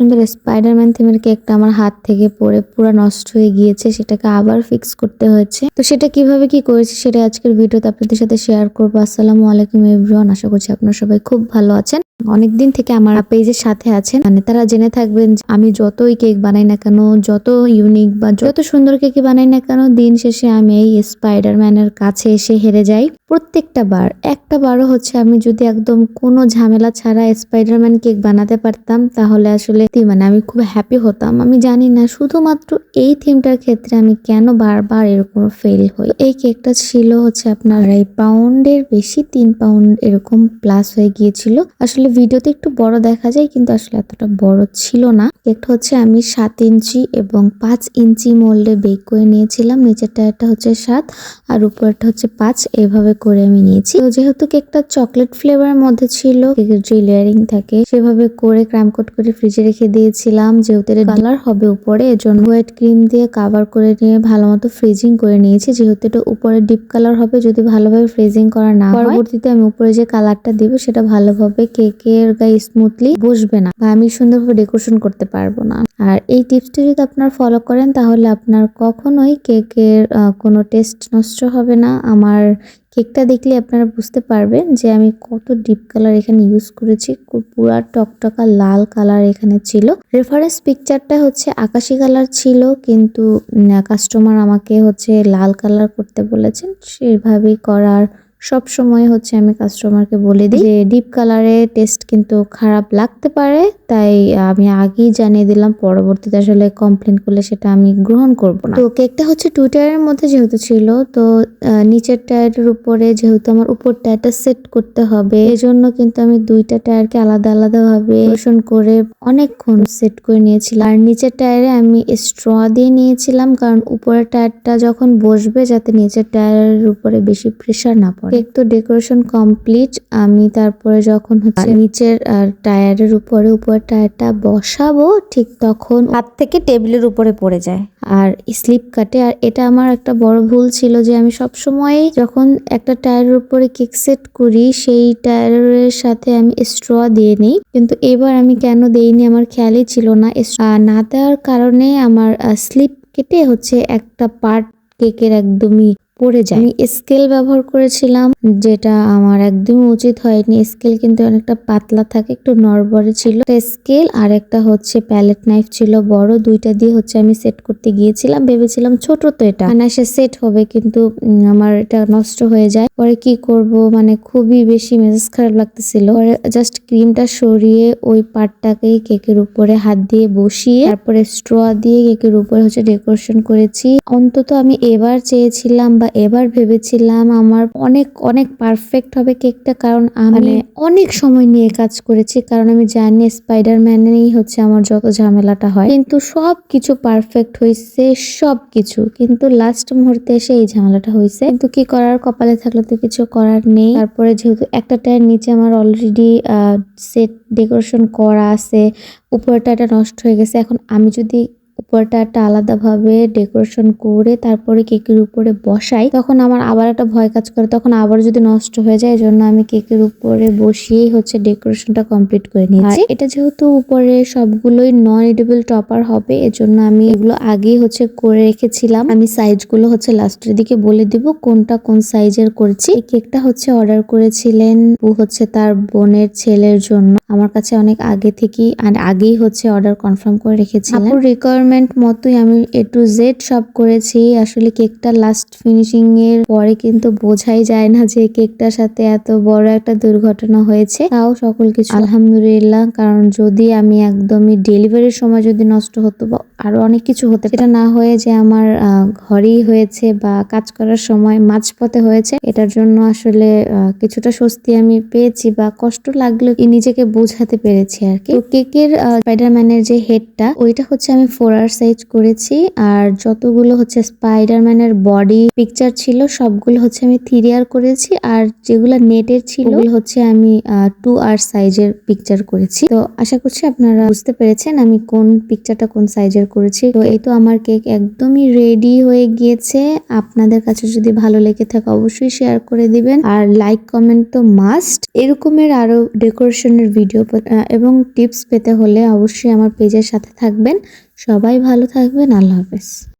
সুন্দর স্পাইডারম্যান থিমের কেকটা আমার হাত থেকে পড়ে পুরো নষ্ট হয়ে গিয়েছে, সেটাকে আবার ফিক্স করতে হয়েছে। তো সেটা কীভাবে কি করেছি সেটা আজকের ভিডিওতে আপনাদের সাথে শেয়ার করব। আসসালামু আলাইকুম এভরিওয়ান আশা করছি আপনারা সবাই খুব ভালো আছেন। অনেকদিন থেকে আমার পেজের সাথে আছেন। মানে তারা জেনে থাকবেন আমি যতই কেক বানাই না কেন, যত ইউনিক বা যত সুন্দর কেক বানাই না কেন, দিন শেষে আমি এই স্পাইডারম্যানের কাছে এসে হেরে যাই। প্রত্যেকটা বার, একটা বারও হচ্ছে আমি যদি একদম কোনো ঝামেলা ছাড়া স্পাইডারম্যান কেক বানাতে পারতাম, তাহলে আসলে কি মানে আমি খুব হ্যাপি হতাম। আমি জানি না, শুধুমাত্র এই থিমটার ক্ষেত্রে আমি কেন বারবার এরকম ফেল হই? এই কেকটা ছিল হচ্ছে আপনার আড়াই পাউন্ডের বেশি, তিন পাউন্ড এরকম প্লাস হয়ে গিয়েছিল। আসলে ভিডিওতে একটু বড় দেখা যায়, কিন্তু আসলে এতটা বড় ছিল না। কেকটা হচ্ছে আমি সাত ইঞ্চি এবং পাঁচ ইঞ্চি মোল্ডে বেক করে নিয়েছিলাম। নিচেরটা টায়ারটা হচ্ছে সাত আর উপরটা হচ্ছে পাঁচ, এভাবে করে আমি নিয়েছি। তো যেহেতু কেকটা চকলেট ফ্লেভারের মধ্যে ছিল কেকের যে লেয়ারিং থাকে, সেভাবে করে ক্রাম কোট করে ফ্রিজে রেখে দিয়েছিলাম যেহেতু কালার হবে উপরে। এজন্য হোয়াইট ক্রিম দিয়ে কাভার করে নিয়ে ভালো মতো ফ্রিজিং করে নিয়েছি। যেহেতু এটা উপরে ডিপ কালার হবে, যদি ভালোভাবে ফ্রিজিং করা না পরবর্তীতে আমি উপরে যে কালারটা দিব, সেটা ভালোভাবে কেকের গায়ে স্মুথলি বসবে না বা আমি সুন্দরভাবে ডেকোরেশন করতে পারব না। আর এই টিপসটি যদি আপনার ফলো করেন, তাহলে আপনার কখনোই কেকের কোনো টেস্ট নষ্ট হবে না। আমার কেকটা দেখলে আপনারা বুঝতে পারবেন যে আমি কত ডিপ কালার এখানে ইউজ করেছি। পুরা টকটকা লাল কালার এখানে ছিল। রেফারেন্স পিকচারটা হচ্ছে আকাশি কালার ছিল, কিন্তু কাস্টমার আমাকে হচ্ছে লাল কালার করতে বলেছেন। সেভাবেই করার সব সময় হচ্ছে আমি কাস্টমারকে বলে দিই যে ডিপ কালারে টেস্ট কিন্তু খারাপ লাগতে পারে, তাই আমি আগেই জানিয়ে দিলাম, পরবর্তীতে আসলে কমপ্লেন করলে সেটা আমি গ্রহণ করব না। তো কেকটা হচ্ছে টু টায়ারের মধ্যে যেহেতু ছিল, তো নিচের টায়ারের উপরে যেহেতু আমার উপর টায়ারটা সেট করতে হবে, এজন্য কিন্তু আমি দুইটা টায়ারকে আলাদা আলাদা ভাবে রোশন করে অনেকক্ষণ সেট করে নিয়েছিলাম। আর নিচের টায়ারে আমি স্ট্র দিয়ে নিয়েছিলাম, কারণ উপরের টায়ারটা যখন বসবে, যাতে নিচের টায়ারের উপরে বেশি প্রেশার না পড়ে। কেক তো ডেকোরেশন কমপ্লিট। আমি তারপরে যখন হচ্ছে নিচের টায়ারের উপরে উপরের টায়ারটা বসাবো ঠিক তখন হাত থেকে টেবিলের উপরে পড়ে যায়। আর স্লিপ কাটে। আর এটা আমার একটা বড় ভুল ছিল যে আমি সব সময় যখন একটা টায়ারের উপরে কেক সেট করি সেই টায়ারের সাথে আমি স্ট্র দিয়ে নিই। কিন্তু এবার আমি কেন দেইনি আমার খেয়ালই ছিল না। না দেওয়ার কারণে আমার স্লিপ কেটে হচ্ছে একটা পার্ট কেকের একদমই পড়ে যায়। আমি স্কেল ব্যবহার করেছিলাম, যেটা আমার একদমই উচিত হয়নি। স্কেল কিন্তু অনেকটা পাতলা থাকে, একটু নড়বড়ে ছিল। স্কেল আর একটা হচ্ছে প্যালেট নাইফ ছিল বড়, দুইটা দিয়ে হচ্ছে আমি সেট করতে গিয়েছিলাম। ভেবেছিলাম ছোট তো এটা। সে সেট হবে কিন্তু আমার এটা নষ্ট হয়ে যায়। পরে কি করব? মানে খুবই বেশি মেজাজ খারাপ লাগতেছিল। পরে জাস্ট ক্রিমটা সরিয়ে ওই পার্টটাকে কেকের উপরে হাত দিয়ে বসিয়ে, তারপরে স্ট্র দিয়ে কেকের উপরে হচ্ছে ডেকোরেশন করেছি। অন্তত আমি এবার চেয়েছিলাম বা এবার ভেবেছিলাম আমার অনেক অনেক পারফেক্ট হবে কেকটা কারণ আমি অনেক সময় নিয়ে কাজ করেছি। কারণ আমি জানি স্পাইডারম্যানেই হচ্ছে আমার যত ঝামেলাটা হয়। কিন্তু সব কিছু পারফেক্ট হয়েছে সব কিছু কিন্তু লাস্ট মুহূর্তে এসে এই ঝামেলাটা হয়েছে কিন্তু কি করার? কপালে থাকলে তো কিছু করার নেই। তারপরে যেহেতু একটা টায়ার নিচে আমার অলরেডি সেট ডেকোরেশন করা আছে উপরটা এটা নষ্ট হয়ে গেছে। এখন আমি যদি উপরটা একটা আলাদাভাবে ডেকোরেশন করে তারপরে কেকের উপরে বসাই তখন আমার আবার একটা ভয় কাজ করে তখন আবার যদি নষ্ট হয়ে যায় এজন্য আমি কেকের উপরে বসিয়েই হচ্ছে ডেকোরেশনটা কমপ্লিট করে নিয়েছি। এটা যেহেতু উপরে সবগুলোই নন এডিবল টপার হবে এজন্য আমি এগুলো আগেই হচ্ছে করে রেখেছিলাম। আমি সাইজগুলো হচ্ছে লাস্টের দিকে বলে দিব কোনটা কোন সাইজের করেছি। এই কেকটা হচ্ছে অর্ডার করেছিলেন ও হচ্ছে তার বোনের ছেলের জন্য। আমার কাছে অনেক আগে থেকেই আর আগেই হচ্ছে অর্ডার কনফার্ম করে রেখেছিলাম আপুর রিকোয়ারমেন্ট মতোই আমি এ টু জেড সব করেছি। আসলে কেকটা লাস্ট ফিনিশিং এর পরে কিন্তু বোঝাই যায় না যে কেকটার সাথে এত বড় একটা দুর্ঘটনা হয়েছে। তাও সকল কিছু আলহামদুলিল্লাহ। কারণ যদি আমি একদমই ডেলিভারির সময় যদি নষ্ট হতো বা আরও অনেক কিছু হতে এটা না হয়ে যে আমার ঘরেই হয়েছে বা কাজ করার সময় মাঝপথে হয়েছে, এটার জন্য আসলে কিছুটা স্বস্তি আমি পেয়েছি বা কষ্ট লাগলেও কি নিজেকে বোঝাতে পেরেছি আর কি। কেকের স্পাইডারম্যানের যে হেডটা ওইটা হচ্ছে আমি ফোর আর সাইজ করেছি আর যতগুলো হচ্ছে স্পাইডারম্যানের বডি পিকচার ছিল, সবগুলো হচ্ছে আমি থ্রি আর করেছি আর যেগুলো নেটের ছিল হচ্ছে আমি টু আর সাইজের পিকচার করেছি। তো আশা করছি আপনারা বুঝতে পেরেছেন আমি কোন পিকচারটা কোন সাইজের করেছি। তো এই তো আমার কেক একদমই রেডি হয়ে গিয়েছে। আপনাদের কাছে যদি ভালো লেগে থাকে অবশ্যই শেয়ার করে দিবেন। আর লাইক কমেন্ট তো মাস্ট এরকমের আরও ডেকোরেশনের ভিডিও এবং টিপস পেতে হলে অবশ্যই আমার পেজের সাথে থাকবেন। সবাই ভালো থাকবেন। আল্লাহ হাফেজ।